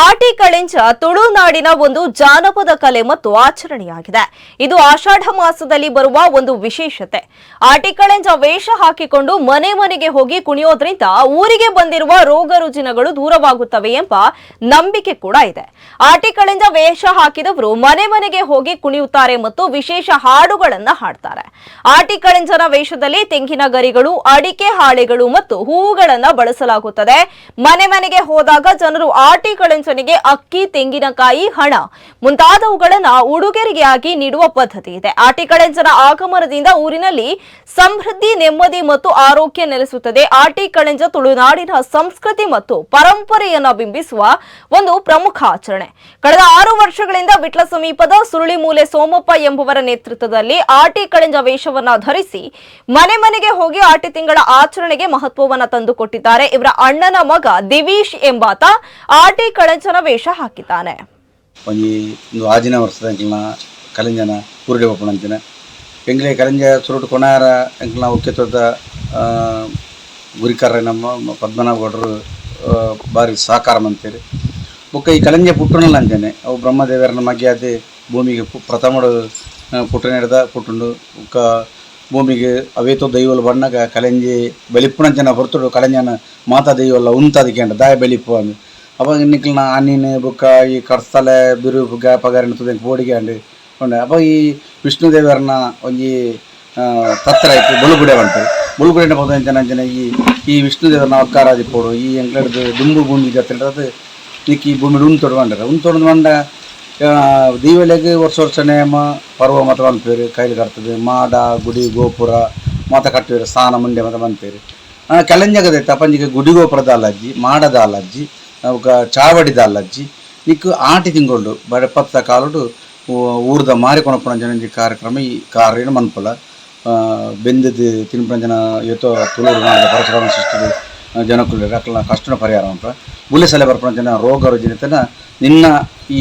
ಆಟಿ ಕಳಿಂಚ ತುಳುನಾಡಿನ ಒಂದು ಜಾನಪದ ಕಲೆ ಮತ್ತು ಆಚರಣೆಯಾಗಿದೆ. ಇದು ಆಷಾಢ ಮಾಸದಲ್ಲಿ ಬರುವ ಒಂದು ವಿಶೇಷತೆ. ಆಟಿ ಕಳಿಂಚ ವೇಷ ಹಾಕಿಕೊಂಡು ಮನೆ ಮನೆಗೆ ಹೋಗಿ ಕುಣಿಯೋದ್ರಿಂದ ಊರಿಗೆ ಬಂದಿರುವ ರೋಗ ರುಜಿನಗಳು ದೂರವಾಗುತ್ತವೆ ಎಂಬ ನಂಬಿಕೆ ಕೂಡ ಇದೆ. ಆಟಿ ಕಳೆಂಜ ವೇಷ ಹಾಕಿದವರು ಮನೆ ಮನೆಗೆ ಹೋಗಿ ಕುಣಿಯುತ್ತಾರೆ ಮತ್ತು ವಿಶೇಷ ಹಾಡುಗಳನ್ನ ಹಾಡ್ತಾರೆ. ಆಟಿ ಕಳೆಂಜನ ವೇಷದಲ್ಲಿ ತೆಂಗಿನ ಗರಿಗಳು, ಅಡಿಕೆ ಹಾಳೆಗಳು ಮತ್ತು ಹೂವುಗಳನ್ನ ಬಳಸಲಾಗುತ್ತದೆ. ಮನೆ ಮನೆಗೆ ಹೋದಾಗ ಜನರು ಆಟಿ ಕಳಿಂಚನಿಗೆ ಅಕ್ಕಿ, ತೆಂಗಿನಕಾಯಿ, ಹಣ ಮುಂತಾದವುಗಳನ್ನ ಉಡುಗೊರೆಯಾಗಿ ನೀಡುವ ಪದ್ಧತಿ ಇದೆ. ಆಟಿ ಕಳಿಂಚನ ಆಗಮನದಿಂದ ಊರಿನಲ್ಲಿ ಸಮೃದ್ಧಿ, ನೆಮ್ಮದಿ ಮತ್ತು ಆರೋಗ್ಯ ನೆಲೆಸುತ್ತದೆ. ಆಟಿ ಕಳಿಂಜ ತುಳುನಾಡಿನ ಸಂಸ್ಕೃತಿ ಮತ್ತು ಪರಂಪರೆಯನ್ನು ಬಿಂಬಿಸುವ ಒಂದು ಪ್ರಮುಖ ಆಚರಣೆ. ಕಳೆದ ಆರು ವರ್ಷಗಳಿಂದ ವಿಟ್ಲ ಸಮೀಪದ ಸುರುಳಿಮೂಲೆ ಸೋಮಪ್ಪ ಎಂಬುವರ ನೇತೃತ್ವದಲ್ಲಿ ಆಟಿ ಕಳೆಂಜ ವೇಷವನ್ನ ಧರಿಸಿ ಮನೆ ಮನೆಗೆ ಹೋಗಿ ಆಟಿ ತಿಂಗಳ ಆಚರಣೆಗೆ ಮಹತ್ವವನ್ನು ತಂದುಕೊಟ್ಟಿದ್ದಾರೆ. ಇವರ ಅಣ್ಣನ ಮಗ ದಿವೀಶ್ ಎಂಬಾತ ಆಟಿ ಕಳಂಚನ ವೇಷ ಹಾಕಿದ್ದಾನೆ. ಒಂಜಿ ಒಂದು ಆಜಿನ ವರ್ಷದ ಕಲಂಜನ ಕಲೆಂಜನ ಪೂರ್ಡೆ ಬಪ್ಪುನಂಚಿನ ಎಂಗ್ಲೆ ಕಲಂಜ ಸುರುಟು ಕೊನಾರ ಅಂಕಲ್ನ ಉಕ್ಕೆತೋದ ಗುರಿಕಾರ ನಮ್ಮ ಪದ್ಮನಾಭ ಗೌಡರು ಬಾರಿ ಸಹಕಾರ ಮಂತೇರಿ ಬೊಕ್ಕ ಈ ಕಲಂಜ ಪುಟ್ಟಣಲ್ಲ ಅಂಜನೆ ಅವು ಬ್ರಹ್ಮದೇವರನ್ನ ಮಗೆ ಅದೇ ಭೂಮಿಗೆ ಪ್ರಥಮ ಪ್ರಥಮಡು ಪುಟ್ಟ ನೆಡ್ದ ಪುಟ್ಟುಂಡು. ಬೊಕ್ಕ ಭೂಮಿಗೆ ಅವೇತೋ ದೈವಲು ಬಣ್ಣಗ ಕಲೆಂಜಿ ಬೆಲಿಪ್ಪುನಂಚನ ಹೊರತುಡು ಕಲಂಜನ ಮಾತಾ ದೈವಲ್ಲ ಉಂತಾದಿಕೆ ದಾಯ ಬೆಳಿಪ್ಪು ಅಂದು. ಬುಕ್ಕ ಈ ಕಡ್ಸ್ತಲೆ ಬಿರು ಬುಗ್ಗ ಪಗಾರಿನ ತುದೆ ಬೋಡಿಗೆ ಅಂಡು ಉಂಡೆ ಅಪ್ಪ ಈ ವಿಷ್ಣು ದೇವರನ್ನ ಒಂಜಿ ತತ್ರ ಆಯ್ತು ಬುಳುಗುಡೆ ಬಂತಾರೆ ಬುಳುಗುಡೆ ಹೋದ ಅಂಚನ ಈ ಈ ವಿಷ್ಣು ದೇವರನ್ನ ಒಕ್ಕಾರಾದಿ ಪೋಡು ಈ ಎಂಗ್ಲಡ್ದು ದುಂಬು ಭೂಮಿ ಜೊತೆ ಅದು ನಿಕ್ಕಿ ಈ ಭೂಮಿ ಉಂತೊಡು ಬಂಡರ ಉಂತೊಡು ಬಂಡ ದೀವಲೆಗೆ ವರ್ಷ ವರ್ಷ ನೇಮ ಪರ್ವ ಮತ ಬಂತೇರಿ ಕೈಲಿ ಕಟ್ತದೆ ಮಾಡ ಗುಡಿ ಗೋಪುರ ಮಾತ ಕಟ್ಟಿದ್ರೆ ಸ್ನಾನ ಮುಂಡೆ ಮತ ಬಂತೇರಿ ಕೆಳಂಜಗದೆ ತಪಂಜಿಗೆ ಗುಡಿ ಗೋಪುರದ ಅಲ್ಲಜ್ಜಿ ಮಾಡದ ಚಾವಡಿದ ಅಲ್ಲಜ್ಜಿ. ನಿಕ್ಕು ಆಟಿ ತಿಂಗೊಂಡು ಬಡ ಪತ್ತ ಕಾಲುಡು ಊರ್ದ ಮಾರಿ ಕೊನಪುಣಂಜನ ಕಾರ್ಯಕ್ರಮ, ಈ ಕಾರ್ಯನ ಮನ್ಪುಲ. ಬೆಂದದ್ದು ತಿನ್ಪಂಜನ ಜನ ತುಳೂರು ನಾಡಿದ ಪರಶುರಾಮ ಸೃಷ್ಟಿಗೆ ಜನಕ್ಕುಳ್ಳಿ ಅಕ್ಲ ಕಷ್ಟನ ಪರಿಹಾರ ಅಂತ ಬುಲ್ಲೆ ಸಲ ಜನ ರೋಗ ರುಜಿನತನ ನಿನ್ನ ಈ